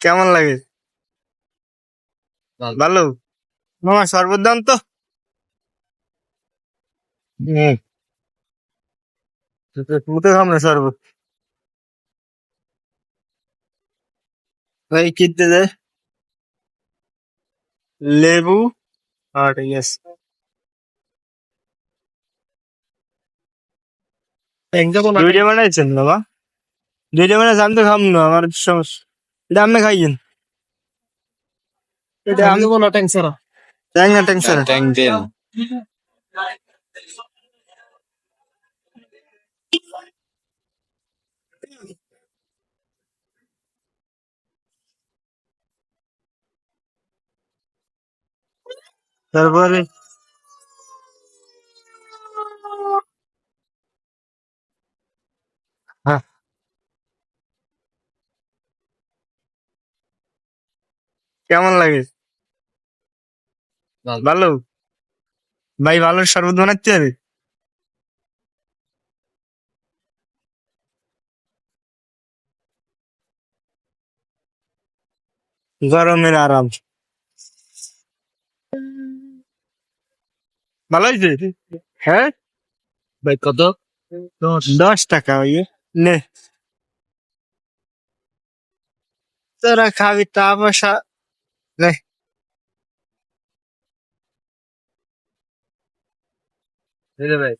কেমন লাগে? ভালো। মামা শরবত দাম তো। মুখে খাম না শরবত। ভাই কিনতে দে। লেবু আর ইয়েস। দুইটা বানাইছেন বাবা? দুইটা বানাইছে আমি তো খাম না আমার সমস্যা। এটা আমি খাইছেন এটা আমি কোনো টেনশন ট্যাং না ট্যাং স্যার ট্যাঙ্ক দেন তারপরে কেমন লাগে? ভালো। ভাই ভালো শরবত বানাচ্ছে হবে গরমের আরাম। ভালো হয়েছে? হ্যাঁ? ভাই কত? দশ। টাকা ওই নে। তোরা খাবি তা পয়সা নে ভাই